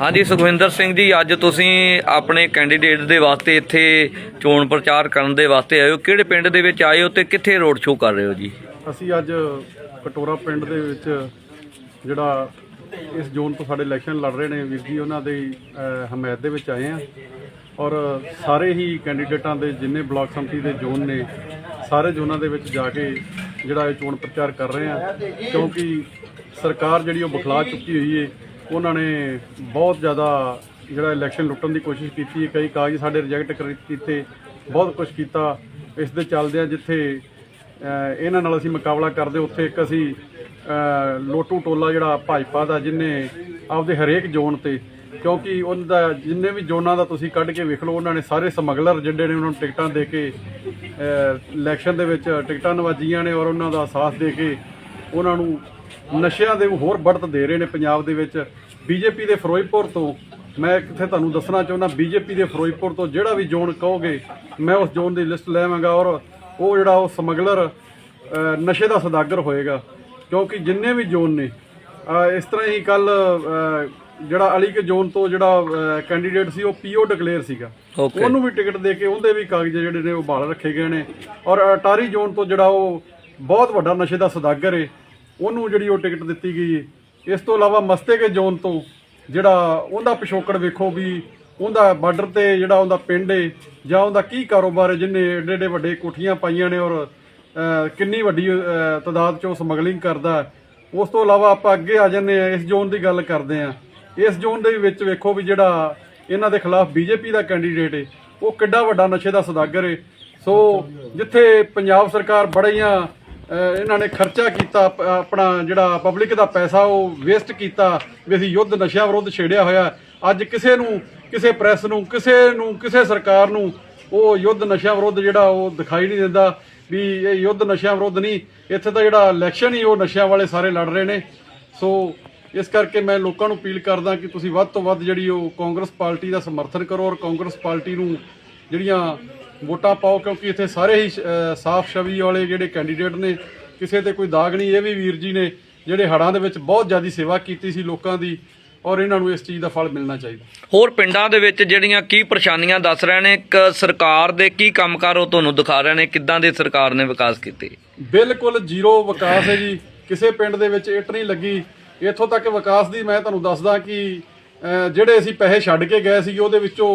ਹਾਂਜੀ, ਸੁਖਵਿੰਦਰ ਸਿੰਘ ਜੀ, ਅੱਜ ਤੁਸੀਂ ਆਪਣੇ ਕੈਂਡੀਡੇਟ ਦੇ ਵਾਸਤੇ ਇੱਥੇ ਚੋਣ ਪ੍ਰਚਾਰ ਕਰਨ ਦੇ ਵਾਸਤੇ ਆਏ ਹੋ। ਕਿਹੜੇ ਪਿੰਡ ਦੇ ਵਿੱਚ ਆਏ ਹੋ ਤੇ ਕਿੱਥੇ ਰੋਡ ਸ਼ੋਅ ਕਰ ਰਹੇ ਹੋ ਜੀ? ਅਸੀਂ ਅੱਜ ਕਟੋਰਾ ਪਿੰਡ ਦੇ ਵਿੱਚ ਜਿਹੜਾ ਇਸ ਜ਼ੋਨ ਤੋਂ ਸਾਡੇ ਇਲੈਕਸ਼ਨ ਲੜ ਰਹੇ ਨੇ ਵੀਰ ਜੀ, ਉਹਨਾਂ ਦੇ ਹਮਾਇਤ ਦੇ ਵਿੱਚ ਆਏ ਆ ਔਰ ਸਾਰੇ ਹੀ ਕੈਂਡੀਡੇਟਾਂ ਦੇ ਜਿੰਨੇ ਬਲਾਕ ਸੰਮਤੀ ਦੇ ਜ਼ੋਨ ਨੇ, ਸਾਰੇ ਜ਼ੋਨਾਂ ਦੇ ਵਿੱਚ ਜਾ ਕੇ ਜਿਹੜਾ ਇਹ ਚੋਣ ਪ੍ਰਚਾਰ ਕਰ ਰਹੇ ਆ ਕਿਉਂਕਿ ਸਰਕਾਰ ਜਿਹੜੀ ਉਹ ਬਖਲਾ ਚੁੱਕੀ ਹੋਈ ਏ ਉਹਨਾਂ ਨੇ ਬਹੁਤ ਜ਼ਿਆਦਾ ਜਿਹੜਾ ਇਲੈਕਸ਼ਨ ਲੁੱਟਣ ਦੀ ਕੋਸ਼ਿਸ਼ ਕੀਤੀ ਹੈ, ਕਈ ਕਾਗਜ਼ ਸਾਡੇ ਰਿਜੈਕਟ ਕੀਤੇ, ਬਹੁਤ ਕੁਝ ਕੀਤਾ। ਇਸ ਦੇ ਚੱਲਦਿਆਂ ਜਿੱਥੇ ਇਹਨਾਂ ਨਾਲ ਅਸੀਂ ਮੁਕਾਬਲਾ ਕਰਦੇ, ਉੱਥੇ ਇੱਕ ਅਸੀਂ ਲੋਟੂ ਟੋਲਾ ਜਿਹੜਾ ਭਾਜਪਾ ਦਾ, ਜਿਨੇ ਆਪਦੇ ਹਰੇਕ ਜ਼ੋਨ ਤੇ, ਕਿਉਂਕਿ ਉਹਦਾ ਜਿੰਨੇ ਵੀ ਜ਼ੋਨਾਂ ਦਾ ਤੁਸੀਂ ਕੱਢ ਕੇ ਵੇਖ ਲਓ, ਉਹਨਾਂ ਨੇ ਸਾਰੇ ਸਮਗਲਰ ਜਿਹੜੇ ਨੇ, ਉਹਨਾਂ ਨੂੰ ਟਿਕਟਾਂ ਦੇ ਕੇ ਇਲੈਕਸ਼ਨ ਦੇ ਵਿੱਚ ਟਿਕਟਾਂ ਨਵਾਜੀਆਂ ਨੇ ਔਰ ਉਹਨਾਂ ਦਾ ਸਾਥ ਦੇ ਕੇ, ਉਹਨਾਂ ਨੂੰ ਨਸ਼ਿਆਂ ਦੇ ਹੋਰ ਬੜਤ ਦੇ ਰਹੇ ਨੇ ਪੰਜਾਬ ਦੇ ਵਿੱਚ। ਬੀਜੇਪੀ ਦੇ ਫਿਰੋਜ਼ਪੁਰ ਤੋਂ ਮੈਂ ਕਿੱਥੇ ਤੁਹਾਨੂੰ ਦੱਸਣਾ ਚਾਹੁੰਦਾ ਬੀਜੇਪੀ ਦੇ ਫਿਰੋਜ਼ਪੁਰ ਤੋਂ ਜਿਹੜਾ ਵੀ ਜ਼ੋਨ ਕਹੋਗੇ ਮੈਂ ਉਸ ਜ਼ੋਨ ਦੀ ਲਿਸਟ ਲੈਵਾਂਗਾ ਔਰ ਉਹ ਜਿਹੜਾ ਉਹ ਸਮਗਲਰ ਨਸ਼ੇ ਦਾ ਸਦਾਗਰ ਹੋਏਗਾ। ਕਿਉਂਕਿ ਜਿੰਨੇ ਵੀ ਜ਼ੋਨ ਨੇ ਇਸ ਤਰ੍ਹਾਂ ਹੀ ਕੱਲ ਜਿਹੜਾ ਅਲੀ ਕੇ ਜ਼ੋਨ ਤੋਂ ਜਿਹੜਾ ਕੈਂਡੀਡੇਟ ਸੀ ਉਹ ਪੀਓ ਡਿਕਲੇਅਰ ਸੀਗਾ। ਉਹਨੂੰ ਵੀ ਟਿਕਟ ਦੇ ਕੇ ਉਹਦੇ ਵੀ ਕਾਗਜ਼ ਜਿਹੜੇ ਨੇ ਉਹ ਬਾਹਰ ਰੱਖੇ ਗਏ ਨੇ। ਔਰ ਅਟਾਰੀ ਜ਼ੋਨ ਤੋਂ ਜਿਹੜਾ ਉਹ ਬਹੁਤ ਵੱਡਾ ਨਸ਼ੇ ਦਾ ਸਦਾਗਰ ਹੈ ਉਹਨੂੰ ਜਿਹੜੀ ਉਹ ਟਿਕਟ ਦਿੱਤੀ ਗਈ ਹੈ ਇਸ ਤੋਂ ਇਲਾਵਾ ਮਸਤੇਕੇ ਜ਼ੋਨ ਤੋਂ ਜਿਹੜਾ ਉਹਦਾ ਪਿਛੋਕੜ ਵੇਖੋ ਵੀ ਉਹਦਾ ਬਾਰਡਰ ਤੇ ਜਿਹੜਾ ਉਹਦਾ ਪਿੰਡ ਏ ਜਾਂ ਉਹਦਾ ਕੀ ਕਾਰੋਬਾਰ ਹੈ ਜਿਨੇ ਏਡੇ ਏਡੇ ਵੱਡੇ ਕੋਠੀਆਂ ਪਾਈਆਂ ਨੇ ਔਰ ਕਿੰਨੀ ਵੱਡੀ ਅਹ, ਤਾਦਾਦ 'ਚ ਉਹ ਸਮਗਲਿੰਗ ਕਰਦਾ ਉਸ ਤੋਂ ਇਲਾਵਾ ਆਪਾਂ ਅੱਗੇ ਆ ਜਾਂਦੇ ਆ ਇਸ ਜ਼ੋਨ ਦੀ ਗੱਲ ਕਰਦੇ ਆ। ਇਸ ਜ਼ੋਨ ਦੇ ਵਿੱਚ ਵੇਖੋ ਵੀ ਜਿਹੜਾ ਇਹਨਾਂ ਦੇ ਖਿਲਾਫ ਬੀਜੇਪੀ ਦਾ ਕੈਂਡੀਡੇਟ ਏ ਉਹ ਕਿੱਡਾ ਵੱਡਾ ਨਸ਼ੇ ਦਾ ਸੌਦਾਗਰ ਏ। ਸੋ ਜਿੱਥੇ ਪੰਜਾਬ ਸਰਕਾਰ ਬੜੀਆਂ ਇਹਨਾਂ ਨੇ ਖਰਚਾ ਕੀਤਾ ਆਪਣਾ ਜਿਹੜਾ ਪਬਲਿਕ ਦਾ ਪੈਸਾ ਉਹ ਵੇਸਟ ਕੀਤਾ ਵੀ ਅਸੀਂ ਯੁੱਧ ਨਸ਼ਿਆਂ ਵਿਰੁੱਧ ਛੇੜਿਆ ਹੋਇਆ। ਅੱਜ ਕਿਸੇ ਨੂੰ, ਕਿਸੇ ਪ੍ਰੈਸ ਨੂੰ, ਕਿਸੇ ਨੂੰ, ਕਿਸੇ ਸਰਕਾਰ ਨੂੰ ਉਹ ਯੁੱਧ ਨਸ਼ਿਆਂ ਵਿਰੁੱਧ ਜਿਹੜਾ ਉਹ ਦਿਖਾਈ ਨਹੀਂ ਦਿੰਦਾ ਵੀ ਇਹ ਯੁੱਧ ਨਸ਼ਿਆਂ ਵਿਰੁੱਧ ਨਹੀਂ, ਇੱਥੇ ਤਾਂ ਜਿਹੜਾ ਇਲੈਕਸ਼ਨ ਹੀ ਉਹ ਨਸ਼ਿਆਂ ਵਾਲੇ ਸਾਰੇ ਲੜ ਰਹੇ ਨੇ। ਸੋ ਇਸ ਕਰਕੇ ਮੈਂ ਲੋਕਾਂ ਨੂੰ ਅਪੀਲ ਕਰਦਾ ਕਿ ਤੁਸੀਂ ਵੱਧ ਤੋਂ ਵੱਧ ਜਿਹੜੀ ਉਹ ਕਾਂਗਰਸ ਪਾਰਟੀ ਦਾ ਸਮਰਥਨ ਕਰੋ ਔਰ ਕਾਂਗਰਸ ਪਾਰਟੀ ਨੂੰ ਜਿਹੜੀਆਂ ਵੋਟਾਂ ਪਾਓ ਕਿਉਂਕਿ ਇੱਥੇ ਸਾਰੇ ਹੀ ਸਾਫ਼ ਛਵੀ ਵਾਲੇ ਜਿਹੜੇ ਕੈਂਡੀਡੇਟ ਨੇ ਕਿਸੇ ਤੇ ਕੋਈ ਦਾਗ ਨਹੀਂ ਇਹ ਵੀ ਵੀਰ ਜੀ ਨੇ ਜਿਹੜੇ ਹੜ੍ਹਾਂ ਦੇ ਵਿੱਚ ਬਹੁਤ ਜ਼ਿਆਦਾ ਸੇਵਾ ਕੀਤੀ ਸੀ ਲੋਕਾਂ ਦੀ ਔਰ ਇਹਨਾਂ ਨੂੰ ਇਸ ਚੀਜ਼ ਦਾ ਫਲ ਮਿਲਣਾ ਚਾਹੀਦਾ। ਹੋਰ ਪਿੰਡਾਂ ਦੇ ਵਿੱਚ ਜਿਹੜੀਆਂ ਕੀ ਪਰੇਸ਼ਾਨੀਆਂ ਦੱਸ ਰਹੇ ਨੇ ਇੱਕ ਸਰਕਾਰ ਦੇ ਕੀ ਕੰਮਕਾਰ ਉਹ ਤੁਹਾਨੂੰ ਦਿਖਾ ਰਹੇ ਨੇ ਕਿੱਦਾਂ ਦੇ ਸਰਕਾਰ ਨੇ ਵਿਕਾਸ ਕੀਤੇ? ਬਿਲਕੁਲ ਜ਼ੀਰੋ ਵਿਕਾਸ ਹੈ ਜੀ ਕਿਸੇ ਪਿੰਡ ਦੇ ਵਿੱਚ ਇੱਟ ਨਹੀਂ ਲੱਗੀ। ਇੱਥੋਂ ਤੱਕ ਵਿਕਾਸ ਦੀ ਮੈਂ ਤੁਹਾਨੂੰ ਦੱਸਦਾ ਕਿ ਜਿਹੜੇ ਅਸੀਂ ਪੈਸੇ ਛੱਡ ਕੇ ਗਏ ਸੀ ਉਹਦੇ ਵਿੱਚੋਂ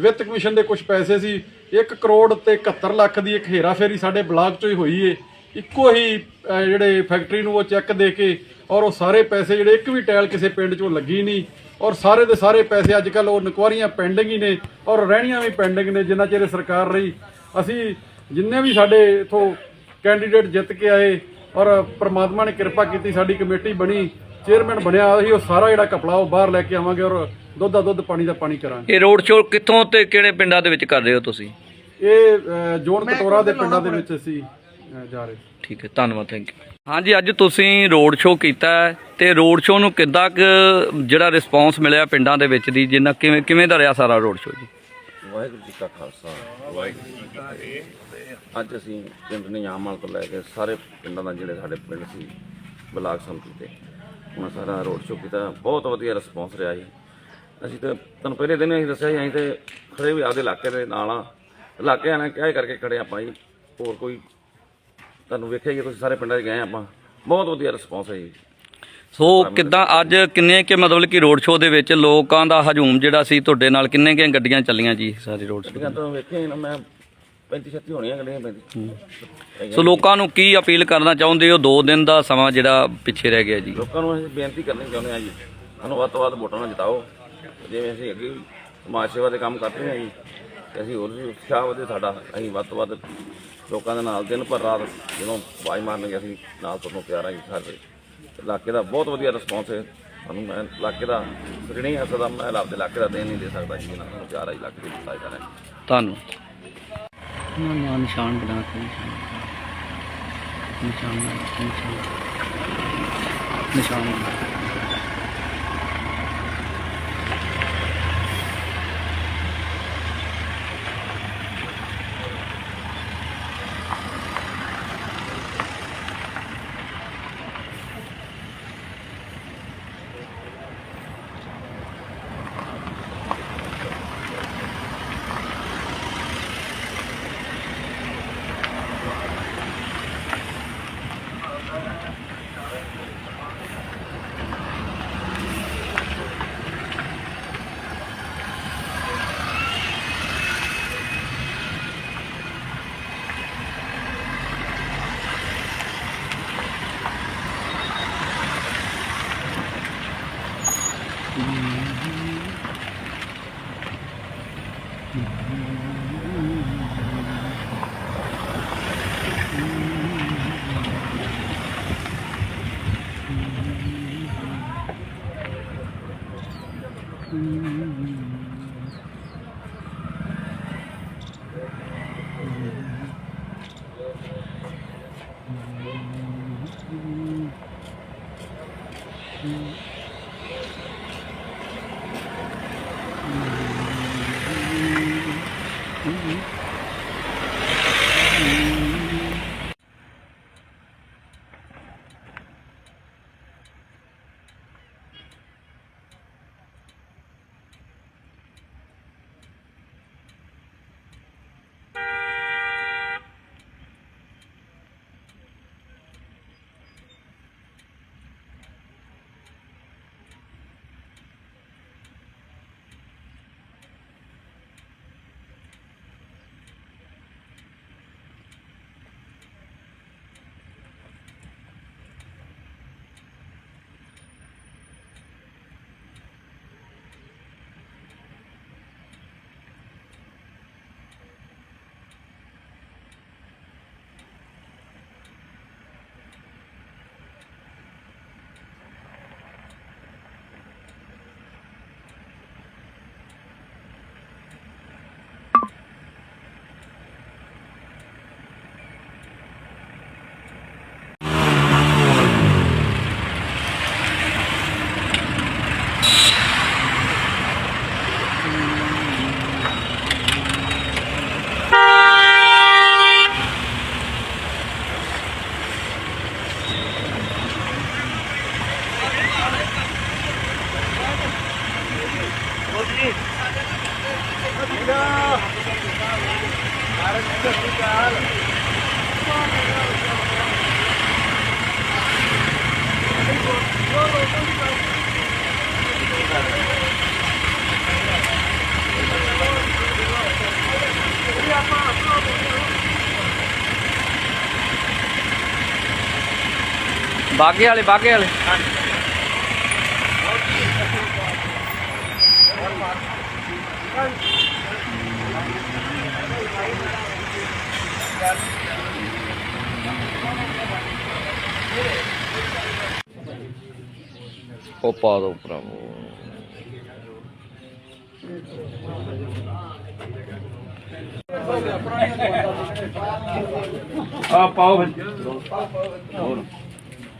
ਵਿੱਤ ਕਮਿਸ਼ਨ ਦੇ ਕੁਝ ਪੈਸੇ ਸੀ 1 ਕਰੋੜ ਤੇ 71 ਲੱਖ ਦੀ ਇੱਕ ਹੇਰਾਫੇਰੀ ਸਾਡੇ ਬਲਾਕ ਚੋਂ ਹੀ ਹੋਈ ਏ। ਇੱਕੋ ਹੀ ਅਹ, ਜਿਹੜੇ ਫੈਕਟਰੀ ਨੂੰ ਉਹ ਚੈੱਕ ਦੇ ਕੇ ਔਰ ਉਹ ਸਾਰੇ ਪੈਸੇ ਜਿਹੜੇ ਇੱਕ ਵੀ ਟਾਇਲ ਕਿਸੇ ਪਿੰਡ ਚੋਂ ਲੱਗੀ ਨਹੀਂ। ਔਰ ਸਾਰੇ ਦੇ ਸਾਰੇ ਪੈਸੇ ਅੱਜ ਕੱਲ ਉਹ ਨਕਵਾਰੀਆਂ ਪੈਂਡਿੰਗ ਹੀ ਨੇ ਔਰ ਰਹਿਣੀਆਂ ਵੀ ਪੈਂਡਿੰਗ ਨੇ ਜਿੰਨਾ ਚਿਰ ਇਹ ਸਰਕਾਰ ਰਹੀ। ਅਸੀਂ ਜਿੰਨੇ ਵੀ ਸਾਡੇ ਇਥੋਂ ਕੈਂਡੀਡੇਟ ਜਿੱਤ ਕੇ ਆਏ ਔਰ ਪ੍ਰਮਾਤਮਾ ਨੇ ਕਿਰਪਾ ਕੀਤੀ ਸਾਡੀ ਕਮੇਟੀ ਬਣੀ ਚੇਅਰਮੈਨ ਬਣਿਆ ਅਸੀਂ ਉਹ ਸਾਰਾ ਜਿਹੜਾ ਕਪੜਾ ਉਹ ਬਾਹਰ ਲੈ ਕੇ ਆਵਾਂਗੇ ਔਰ ਦੁੱਧ ਦਾ ਦੁੱਧ ਪਾਣੀ ਦਾ ਪਾਣੀ ਕਰਾਂਗੇ। ਇਹ ਰੋਡ ਸ਼ੋਅ ਕਿੱਥੋਂ ਤੇ ਕਿਹੜੇ ਪਿੰਡਾਂ ਦੇ ਵਿੱਚ ਕਰ ਰਹੇ ਹੋ ਤੁਸੀਂ? ਇਹ ਜੋਨ ਕਟੋਰਾ ਦੇ ਪਿੰਡਾਂ ਦੇ ਵਿੱਚ ਅਸੀਂ ਜਾ ਰਹੇ ਠੀਕ ਹੈ ਧੰਨਵਾਦ ਥੈਂਕ ਯੂ ਹਾਂਜੀ ਅੱਜ ਤੁਸੀਂ ਰੋਡ ਸ਼ੋਅ ਕੀਤਾ ਹੈ ਤੇ ਰੋਡ ਸ਼ੋਅ ਨੂੰ ਕਿੱਦਾਂ ਕੁ ਜਿਹੜਾ ਰਿਸਪੌਂਸ ਮਿਲਿਆ ਪਿੰਡਾਂ ਦੇ ਵਿੱਚ ਦੀ? ਜਿੰਨਾ ਕਿਵੇਂ ਕਿਵੇਂ ਦਾ ਰਿਹਾ ਸਾਰਾ ਰੋਡ ਸ਼ੋਅ ਜੀ? ਵਾਹਿਗੁਰੂ ਜੀ ਕਾ ਖਾਲਸਾ ਵਾਹਿਗੁਰੂ ਜੀ ਕੀ ਫਤਿਹ। ਅੱਜ ਅਸੀਂ ਪਿੰਡ ਨਿਆਮਲ ਤੋਂ ਲੈ ਕੇ ਸਾਰੇ ਪਿੰਡਾਂ ਦਾ ਜਿਹੜੇ ਸਾਡੇ ਪਿੰਡ ਸੀ ਬਲਾਕ ਸੰਮਤੀ ਤੇ। ਉਹਨਾਂ ਸਾਰਾ ਰੋਡ ਸ਼ੋਅ ਕੀਤਾ। ਬਹੁਤ ਵਧੀਆ ਰਿਸਪੌਂਸ ਰਿਹਾ ਜੀ। ਅਸੀਂ ਤਾਂ ਤੁਹਾਨੂੰ ਪਹਿਲੇ ਦਿਨ ਅਸੀਂ ਦੱਸਿਆ ਸੀ ਅਸੀਂ ਤੇ ਖੜੇ ਵੀ ਆਪਦੇ ਇਲਾਕੇ ਦੇ ਨਾਲ ਆ। ਇਲਾਕੇ ਆਣਾ ਕਿਹਾ ਕਰਕੇ ਖੜੇ ਆਪਾਂ ਜੀ। ਹੋਰ ਕੋਈ ਤੁਹਾਨੂੰ ਵੇਖਿਆ ਹੀ ਹੈ, ਤੁਸੀਂ ਸਾਰੇ ਪਿੰਡਾਂ 'ਚ ਗਏ ਆਪਾਂ। ਬਹੁਤ ਵਧੀਆ ਰਿਸਪੌਂਸ ਹੈ ਜੀ। ਸੋ ਕਿੱਦਾਂ ਅੱਜ ਕਿੰਨੇ ਕਿ ਮਤਲਬ ਕਿ ਰੋਡ ਸ਼ੋਅ ਦੇ ਵਿੱਚ ਲੋਕਾਂ ਦਾ ਹਜੂਮ ਜਿਹੜਾ ਸੀ ਤੁਹਾਡੇ ਨਾਲ ਕਿੰਨੇ ਕਿ ਗੱਡੀਆਂ ਚੱਲੀਆਂ ਜੀ ਸਾਰੇ ਰੋਡ ਸ਼ੋਅ ਗੱਡੀਆਂ ਤਾਂ ਵੇਖਿਆ ਹੀ ਨਾ ਮੈਂ 35 36 ਹੋਣੀਆਂ ਗੱਡੀਆਂ 35 ਸੋ ਲੋਕਾਂ ਨੂੰ ਕੀ ਅਪੀਲ ਕਰਨਾ ਚਾਹੁੰਦੇ ਹੋ? 2 ਦਿਨ ਦਾ ਸਮਾਂ ਜਿਹੜਾ ਪਿੱਛੇ ਰਹਿ ਗਿਆ ਜੀ। ਲੋਕਾਂ ਨੂੰ ਅਸੀਂ ਬੇਨਤੀ ਕਰਨੀ ਚਾਹੁੰਦੇ ਹਾਂ ਜੀ। ਸਾਨੂੰ ਵੱਧ ਤੋਂ ਵੱਧ ਵੋਟਾਂ ਨਾਲ ਜਿਤਾਓ। ਜਿਵੇਂ ਅਸੀਂ ਅੱਗੇ ਵੀ ਸਮਾਜ ਸੇਵਾ ਦੇ ਕੰਮ ਕਰਦੇ ਹਾਂ ਜੀ ਅਸੀਂ ਹੋਰ ਵੀ ਉਤਸ਼ਾਹ ਵਧੇ ਸਾਡਾ। ਅਸੀਂ ਵੱਧ ਤੋਂ ਵੱਧ ਲੋਕਾਂ ਦੇ ਨਾਲ ਦਿਨ ਭਰ ਰਾਤ ਜਦੋਂ ਆਵਾਜ਼ ਮਾਰਨਗੇ ਅਸੀਂ ਨਾਲ ਤੁਹਾਨੂੰ ਪਿਆਰ ਆ ਜੀ ਸਾਡੇ ਇਲਾਕੇ ਦਾ ਬਹੁਤ ਵਧੀਆ ਰਿਸਪੌਂਸ ਹੈ। ਸਾਨੂੰ ਮੈਂ ਇਲਾਕੇ ਦਾ ਰਿਣੀ ਹੈ ਸਦਾ ਮੈਂ ਆਪਦੇ ਇਲਾਕੇ ਦਾ ਦੇਣ ਨਹੀਂ ਦੇ ਸਕਦਾ ਜੀ ਸਾਨੂੰ ਪਿਆਰ ਆ ਇਲਾਕੇ ਦੇ ਦਿੱਤਾ ਜਾ ਰਿਹਾ ਤੁਹਾਨੂੰ ਨਾ ਨਿਸ਼ਾਨ ਬਣਾ ਕੇ ਨਿਸ਼ਾਨ ਨਿਸ਼ਾਨ ਨਿਸ਼ਾਨ। ਨਿਸ਼ਾਨ ਬਾਗੇ ਵਾਲੇ ਬਾਗੇ ਵਾਲੇ। ਉਹ ਪਾ ਦੋ ਭਰਾਵੋ। ਆ ਪਾਓ ਫਿਰ।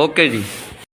ਓਕੇ ਜੀ।